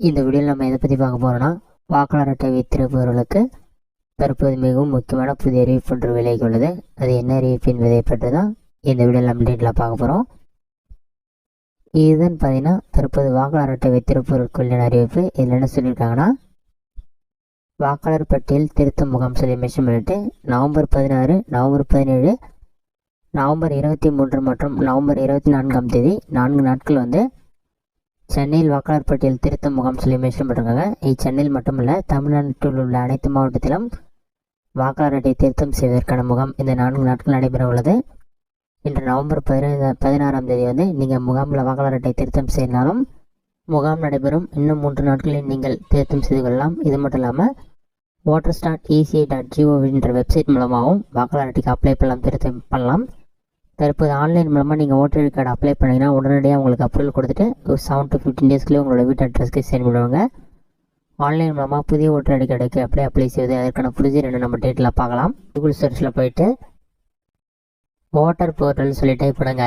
இந்த வீடியோவில் நம்ம எதை பற்றி பார்க்க போகிறோம்னா வாக்காளர் அட்டை வைத்திருப்பவர்களுக்கு தற்போது மிகவும் முக்கியமான புதிய அறிவிப்பு ஒன்று விலைக்கு உள்ளது. அது என்ன அறிவிப்பு என்பதை பற்றி தான் இந்த வீடியோவில் நம்ம டீட்டெயிலாக பார்க்க போகிறோம் இதுதான் பார்த்தீங்கன்னா தற்போது வாக்காளர் அட்டை வைத்திருப்பவர்களுக்குள்ள அறிவிப்பு. இதில் என்ன சொல்லியிருக்காங்கன்னா வாக்காளர் பட்டியல் திருத்த முகாம் சொல்லி மென்ஷன் பண்ணிட்டு நவம்பர் பதினாறு நவம்பர் பதினேழு நவம்பர் இருபத்தி மூன்று மற்றும் நவம்பர் இருபத்தி நான்காம் தேதி நான்கு நாட்கள் வந்து சென்னையில் வாக்காளர் பட்டியல் திருத்த முகாம் சொல்லி மென்ஷன் பண்ணுறாங்க இச்சென்னையில் மட்டுமல்ல தமிழ்நாட்டில் உள்ள அனைத்து மாவட்டத்திலும் வாக்காளர் அட்டை திருத்தம் செய்வதற்கான முகாம் இந்த நான்கு நாட்கள் நடைபெற உள்ளது. இன்று நவம்பர் பதினைந்து பதினாறாம் தேதி வந்து நீங்கள் முகாமில் வாக்காளர் அட்டை திருத்தம் செய்யனாலும் முகாம் நடைபெறும். இன்னும் மூன்று நாட்களில் நீங்கள் திருத்தம் செய்து கொள்ளலாம். இது மட்டும் இல்லாமல் வாட்டர் ஸ்டார்ட் இசிஐ டாட் ஜிஓவின்ற வெப்சைட் மூலமாகவும் வாக்காளர் அட்டைக்கு அப்ளை பண்ணலாம் திருத்தம் பண்ணலாம். தற்போது ஆன்லைன் மூலமாக நீங்கள் ஓட்டர் ஐடி கார்டு அப்ளை பண்ணிங்கன்னா உடனடியாக உங்களுக்கு அப்ரூவல் கொடுத்துட்டு ஒரு செவன் டு ஃபிஃப்டின் டேஸ்க்குள்ளே உங்களோட வீட்டு அட்ரஸ்க்கு சென்ட் பண்ணுவாங்க. ஆன்லைன் மூலமாக புதிய ஓட்டர் ஐடி கார்டுக்கு அப்ளை அப்ளை செய்வது அதற்கான ப்ரொசீஜர் என்ன நம்ம டேட்டில் பார்க்கலாம். கூகுள் சர்ச்சில் போயிட்டு ஓட்டர் போர்ட்டல்னு சொல்லி டைப் பண்ணுங்க.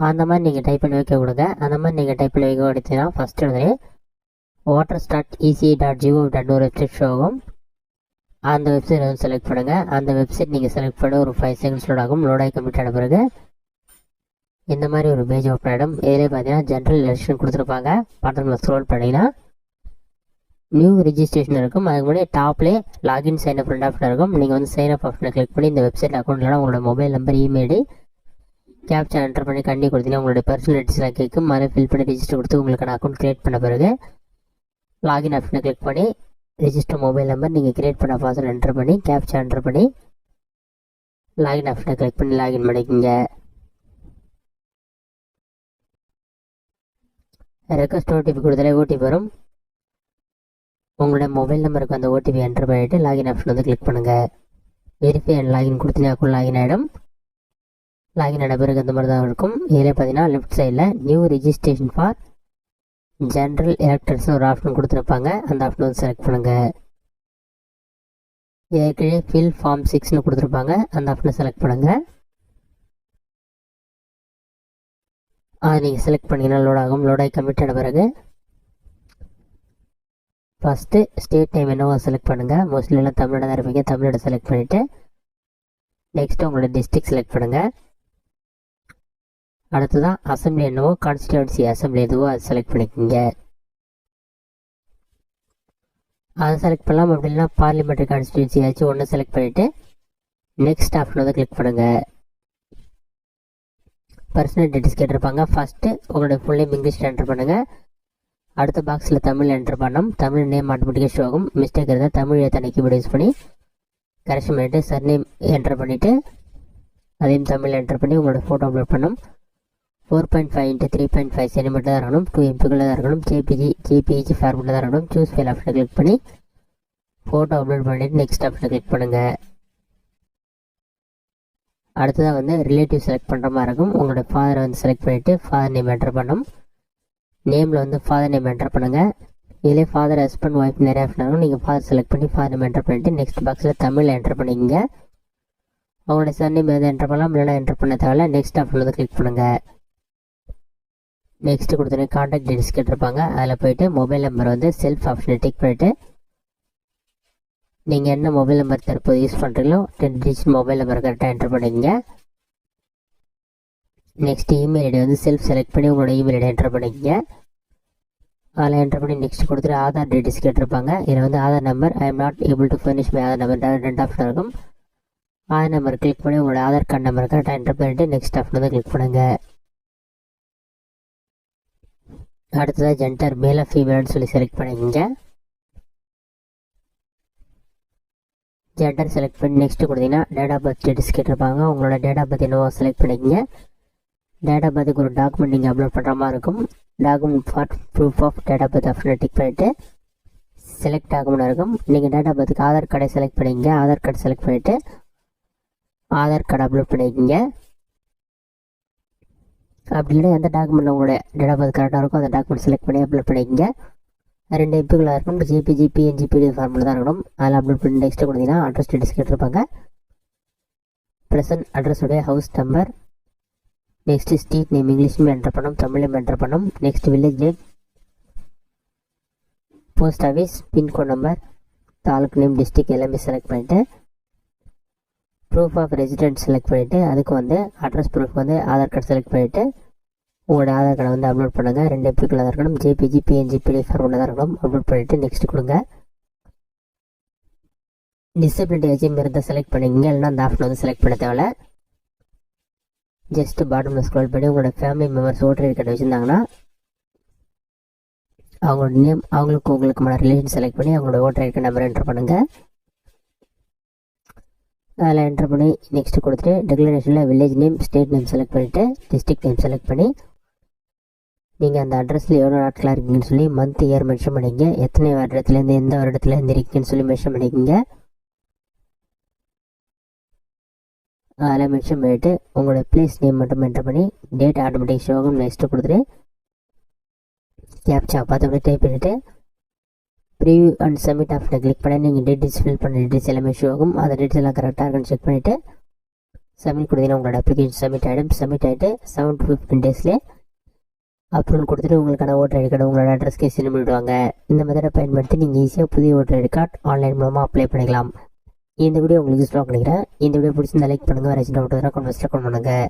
அந்த மாதிரி நீங்கள் டைப் பண்ணி வைக்க கொடுங்க அந்த மாதிரி நீங்கள் டைப் பண்ணி வைக்க கொடுத்தீங்கன்னா ஃபஸ்ட்டு வந்து voter start EC dot GO dot ஒரு வெப்சைட் ஷோ ஆகும். அந்த வெப்சைட் வந்து செலக்ட் பண்ணுங்கள் அந்த வெப்சைட் நீங்கள் செலக்ட் பண்ண ஒரு ஃபைவ் செகண்ட்ஸ் லோட் ஆகும். லோட் ஆகி கம்ப்ளீட் ஆன பிறகு இந்த மாதிரி ஒரு பேஜ் ஓப்பன் ஆகிடும் இதிலே பார்த்தீங்கன்னா ஜென்ரல் எலெக்ஷன் கொடுத்துருப்பாங்க. பக்கத்தில் ஸ்க்ரோல் பண்ணிங்கன்னா நியூ ரிஜிஸ்ட்ரேஷன் இருக்கும். அதுக்கு முன்னாடி டாப்லேயே லாகின் சைன் அப் ரெண்டு ஆப்ஷன் இருக்கும். நீங்கள் வந்து சைன் அப் ஆப்ஷனை கிளிக் பண்ணி இந்த வெப்சைட் அக்கௌண்ட்டில் உங்களோட mobile number email captcha enter பண்ணி கண்டி கொடுத்தீங்கன்னா உங்களுடைய பர்சனல் டீட்டெயில்ஸ்லாம் கேட்கும். அதை ஃபில் பண்ணி ரிஜிஸ்டர் கொடுத்து உங்களுக்கான அக்கௌண்ட் க்ரியேட் பண்ண பிறகு லாகின் ஆப்ஷனை கிளிக் பண்ணி ரிஜிஸ்டர் மொபைல் நம்பர் நீங்கள் கிரியேட் பண்ண பாஸ்வேர்டு என்டர் பண்ணி கேப்சா என்டர் பண்ணி லாகின் ஆப்ஷனை கிளிக் பண்ணி லாகின் பண்ணிக்கோங்க. ரெக்வஸ்ட் ஓடிபி கொடுத்தாலே ஓடிபி வரும். உங்களோட மொபைல் நம்பருக்கு அந்த ஓடிபி என்டர் பண்ணிவிட்டு லாகின் ஆப்ஷன் வந்து கிளிக் பண்ணுங்கள் வெரிஃபை அண்ட் லாகின் கொடுத்தீங்கன்னா அக்கௌண்ட் லாகின் ஆகிடும் லாகின் ஆன பிறகு அந்த மாதிரி தான் இருக்கும். இதில் பார்த்தீங்கன்னா லெஃப்ட் சைடில் new registration for general electors ஒரு ஆப்ஷன் கொடுத்துருப்பாங்க. அந்த ஆப்ஷன் வந்து செலக்ட் பண்ணுங்கள் ஏற்கனவே ஃபில் ஃபார்ம் சிக்ஸ்னு கொடுத்துருப்பாங்க. அந்த ஆப்ஷனை செலக்ட் பண்ணுங்கள் அதை நீங்கள் செலக்ட் பண்ணிங்கன்னா லோட் ஆகும். லோட் ஆகி கம்மிட் ஆன பிறகு ஃபஸ்ட்டு ஸ்டேட் டைம் என்னவோ செலக்ட் பண்ணுங்கள் மோஸ்ட்லி எல்லாம் தமிழ்நாடு தான் இருப்பீங்க. தமிழ்நாடு செலக்ட் பண்ணிவிட்டு நெக்ஸ்ட்டு உங்களோட டிஸ்ட்ரிக்ட் செலக்ட் பண்ணுங்கள் அடுத்ததான் அசம்பிளி என்னவோ கான்ஸ்டியூன்சி அசம்பிளி எதுவோ அதை செலக்ட் பண்ணிக்கோங்க. அதை செலக்ட் பண்ணலாம் அப்படின்னா பார்லிமெண்ட்ரி கான்ஸ்டியூன்சி ஏதாச்சும் ஒன்று செலக்ட் பண்ணிவிட்டு நெக்ஸ்ட் ஆப்ஷன் வந்து கிளிக் பண்ணுங்கள் பர்சனல் டீட்டெயில்ஸ் கேட்டிருப்பாங்க. ஃபஸ்ட்டு உங்களுடைய ஃபுல் நேம் இங்கிலீஷில் என்டர் பண்ணுங்கள் அடுத்த பாக்ஸில் தமிழ் என்டர் பண்ணோம் தமிழ் நேம் ஆட்டோமேட்டிக்காக ஷோ ஆகும். மிஸ்டேக் இருந்தால் தமிழ் எழுத்தான கீபோர்டு யூஸ் பண்ணி கரெக்ஷன் பண்ணிவிட்டு சர் நேம் என்டர் பண்ணிவிட்டு அதையும் தமிழ் என்டர் பண்ணி உங்களோட ஃபோட்டோ அப்லோட் பண்ணோம் four point five into three point five centimetre தான் இருக்கணும் டூ எம்பிக்குள்ளே தான் இருக்கணும் ஜேபிஜி ஜேபிஜி ஃபார்மெட்டில் தான் இருக்கணும் சூஸ் ஃபைல் ஆப்ஷனை கிளிக் பண்ணி ஃபோட்டோ அப்லோட் பண்ணிவிட்டு நெக்ஸ்ட் ஆப்ஷனை கிளிக் பண்ணுங்கள் அடுத்ததாக வந்து ரிலேட்டிவ் செலக்ட் பண்ணுற மாதிரி இருக்கும் உங்களோட ஃபாதரை வந்து செலக்ட் பண்ணிவிட்டு ஃபாதர் நேம் என்டர் பண்ணணும் நேமில் வந்து ஃபாதர் நேம் என்டர் பண்ணுங்கள் இதிலே ஃபாதர் ஹஸ்பண்ட் ஒய்ஃப் நிறைய ஆப்ஷன் இருக்கும் நீங்கள் ஃபாதர் செலக்ட் பண்ணி ஃபாதர் நேம் என்டர் பண்ணிவிட்டு நெக்ஸ்ட் பாக்ஸில் தமிழ் என்டர் பண்ணிக்கங்க அவங்களோட சர் நேம் எதாவது என்டர் பண்ணலாம் இல்லைனா என்டர் பண்ண தேவையில்ல நெக்ஸ்ட் ஆப்ஷன் வந்து கிளிக் பண்ணுங்கள் நெக்ஸ்ட் கொடுத்தோன்னே காண்டாக்ட் டீடைல்ஸ் கேட்டிருப்பாங்க. அதில் போயிட்டு மொபைல் நம்பர் வந்து செல்ஃப் ஆப்ஷனை டிக் பண்ணிவிட்டு நீங்கள் என்ன மொபைல் நம்பர் தற்போது யூஸ் பண்ணுறீங்களோ டென் டிஜிட் மொபைல் நம்பர் கரெக்டாக என்டர் பண்ணிக்கங்க. நெக்ஸ்ட் இமெயில் ஐடி வந்து செல்ஃப் செலக்ட் பண்ணி உங்களோட இமெயில் ஐடி என்டர் பண்ணிக்கங்க. அதில் என்டர் பண்ணி நெக்ஸ்ட் கொடுத்துட்டு ஆதார் டீடைல்ஸ் கேட்டிருப்பாங்க. இதில் வந்து Aadhaar number I am not able to furnish my Aadhaar number ரெண்டு ஆப்ஷன் இருக்கும். ஆதார் நம்பர் கிளிக் பண்ணி உங்களோட ஆதார் கார்டு நம்பர் கரெக்டாக என்டர் பண்ணிவிட்டு நெக்ஸ்ட் ஆப்ஷன் வந்து கிளிக் பண்ணுங்கள் அடுத்ததாக ஜென்டர் மேல ஃபீமேல்னு சொல்லி செலக்ட் பண்ணிக்கோங்க. ஜெண்டர் செலக்ட் பண்ணி நெக்ஸ்ட் கொடுத்தீங்கன்னா டேட் ஆஃப் பர்த் டீட்டெயில்ஸ் கேட்டிருப்பாங்க. உங்களோட டேட் ஆஃப் பர்த் என்னவோ செலக்ட் பண்ணிக்கோங்க. டேட் ஆஃப் பர்த்துக்கு ஒரு டாக்குமெண்ட் நீங்கள் அப்லோட் பண்ணுற மாதிரி இருக்கும். Document for proof of date of birth ஆப்ஷனை டிக் பண்ணிவிட்டு செலக்ட் டாக்குமெண்ட் இருக்கும். நீங்கள் டேட் ஆஃப் பர்த்துக்கு ஆதார் கார்டை செலக்ட் பண்ணிக்கங்க. ஆதார் கார்டு செலக்ட் பண்ணிவிட்டு ஆதார் கார்டு அப்லோட் பண்ணிக்கோங்க. அப்படி இல்லைனா எந்த டாக்குமெண்ட் உங்களுடைய டேட் ஆஃப் பர்த் கரெக்டாக இருக்கோ அந்த டாக்குமெண்ட் செலக்ட் பண்ணி அப்லோட் பண்ணிக்கங்க. ரெண்டு எம்பிக்குள்ளே இருக்கும் ஜிபி ஜிபி என்ஜிபி ஃபார்மில் தான் இருக்கணும். அதில் அப்லோட் பண்ணி நெக்ஸ்ட்டு கொடுத்தீங்கன்னா அட்ரஸ் டீட்டெயில்ஸ் கேட்டிருப்பாங்க. Present அட்ரஸுடைய house number next street name இங்கிலீஷ்லையும் enter பண்ணணும் தமிழ்லையும் என்டர் பண்ணணும். Next village name post office pincode number taluk name district எல்லாமே செலக்ட் பண்ணிவிட்டு ப்ரூஃப் ஆஃப் ரெசிடென்ட் செலக்ட் பண்ணிவிட்டு அதுக்கு வந்து அட்ரஸ் ப்ரூஃப் வந்து ஆதார் கார்டு செலக்ட் பண்ணிவிட்டு உங்களோட ஆதார் கார்டை வந்து அப்லோட் பண்ணுங்கள் ரெண்டு எப்பிக்குள்ள தான் இருக்கணும். ஜேபிஜி பிஎன்ஜி பிடிஎஃப் ஃபார்மெட்டில் தான் இருக்கணும். அப்லோட் பண்ணிவிட்டு நெக்ஸ்ட் கொடுங்க. டிசபிலிட்டி எஜிம் இருந்தால் செலக்ட் பண்ணிங்க இல்லைனா அந்த ஆப்ஷன் வந்து செலக்ட் பண்ண தேவையில்ல. ஜஸ்ட் பாட்டமில் ஸ்க்ரோல் பண்ணி உங்களோட family members voter ID card வச்சுருந்தாங்கன்னா அவங்களோட நேம் அவங்களுக்கு உங்களுக்குமான ரிலேஷன் செலக்ட் பண்ணி அவங்களோட voter ID card number entry பண்ணுங்கள் அதில் என்ட்ரு பண்ணி நெக்ஸ்ட்டு கொடுத்துட்டு டெக்ளரேஷனில் village name state name select பண்ணிவிட்டு டிஸ்ட்ரிக்ட் நேம் செலக்ட் பண்ணி நீங்கள் அந்த அட்ரஸில் எவ்வளோ நாட்களாக இருக்கீங்கன்னு சொல்லி மந்த் இயர் மென்ஷன் பண்ணிக்கங்க. எத்தனை வருடத்துலேருந்து எந்த வருடத்துலேருந்து இருக்கீங்கன்னு சொல்லி மென்ஷன் பண்ணிக்கங்க. அதில் மென்ஷன் பண்ணிவிட்டு உங்களோட ப்ளேஸ் நேம் மட்டும் என்ட்ரு பண்ணி டேட் ஆட்டோமேட்டிக் ஷோகம் நெக்ஸ்ட்டு கொடுத்துட்டு கேப்சா பார்த்து அப்படியே டைப் பண்ணிவிட்டு ப்ரீவியூ அண்ட் சப்மிட் ஆப்ஷனை கிளிக் பண்ணி நீங்கள் டீட்டெயில்ஸ் ஃபில் பண்ண டீட்டெயில்ஸ் எல்லாமே ஷோ ஆகும். அந்த டீட்டெயில்ஸ் எல்லாம் கரெக்டாக இருக்குன்னு செக் பண்ணிவிட்டு சப்மிட் கொடுத்தீங்கன்னா உங்களோட அப்ளிகேஷன் சப்மிட் ஆகிடும் சப்மிட் ஆகிட்டு செவன் டு ஃபிஃப்டின் டேஸ்லேயே அப்ரூவல் கொடுத்துட்டு உங்களுக்கான ஓட்டர் ஐடி கார்டு உங்களோட அட்ரஸ்க்கே சென்ட் பண்ணிவிடுவாங்க இந்த மெத்தடை பயன்படுத்தி நீங்கள் ஈஸியாக புதிய ஓட்டர் ஐடி கார்டு ஆன்லைன் மூலமாக அப்ளை பண்ணிக்கலாம். இந்த வீடியோ உங்களுக்கு யூஸ்ஃபுல்லாக நினைக்கிறேன். இந்த வீடியோ பிடிச்சிருந்தா லைக் பண்ணுங்கள் வேறு டவுட் வர கமெண்ட்ஸில் கமெண்ட் பண்ணுங்கள்